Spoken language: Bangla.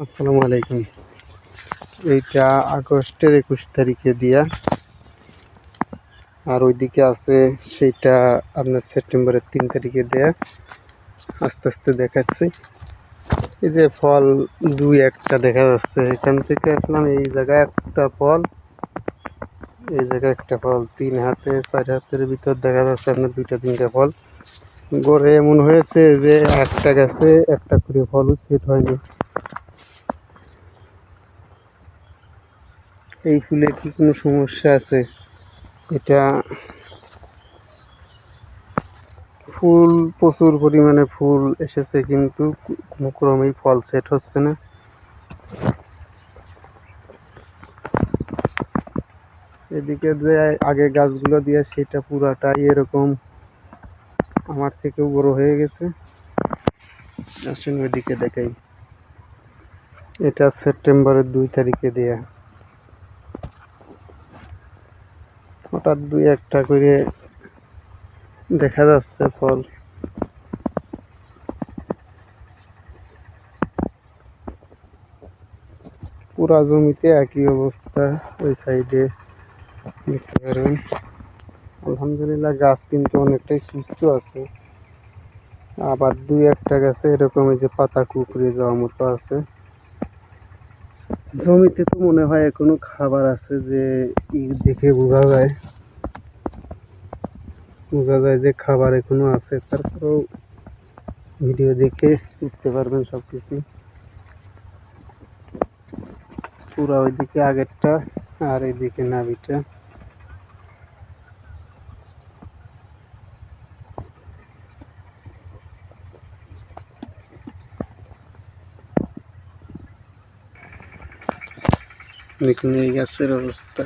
আসসালামু আলাইকুম। এইটা আগস্টের একুশ তারিখে দিয়া। আর ওইদিকে আছে সেইটা আপনার সেপ্টেম্বরের তিন তারিখে দেয়া। আস্তে আস্তে দেখাচ্ছি। এই যে ফল দুই একটা দেখা যাচ্ছে। এখান থেকে আসলাম এই জায়গায় একটা ফল। এই জায়গায় একটা ফল। তিন হাতে, চার হাতের ভিতর দেখা যাচ্ছে আপনার দুইটা, তিনটা ফল। গড়ে এমন হয়েছে যে একটা গাছে একটা করে ফলও সেট হয়নি। এই ফুলে কি কোনো সমস্যা আছে? এটা ফুল, প্রচুর পরিমাণে ফুল এসেছে, কিন্তু কোনো ক্রমেই ফল সেট হচ্ছে না। এদিকে যে আগে গাছগুলো দিয়ে সেটা পুরাটাই এরকম আমার থেকেও বড় হয়ে গেছে। আসুন ওইদিকে দেখাই। এটা সেপ্টেম্বরের দুই তারিখে দেয়া। হঠাৎ দুই একটা করে দেখা যাচ্ছে ফল। পুরা জমিতে একই অবস্থা, ওই সাইডে দেখতে পারেন। আলহামদুলিল্লাহ গাছ কিন্তু অনেকটাই সুস্থ আছে। আবার দুই একটা গাছে এরকম এই যে পাতা কুকড়ে যাওয়ার মতো আছে। জমিতে তো মনে হয় এখনও খাবার আছে যে দেখে বোঝা যায়। বোঝা যায় যে খাবার এখনও আছে, তারপরেও ভিডিও দেখে বুঝতে পারবেন সব কিছু পুরা ওইদিকে আগেরটা আর এইদিকে নাভিটা দেখুন এই গাছের অবস্থা।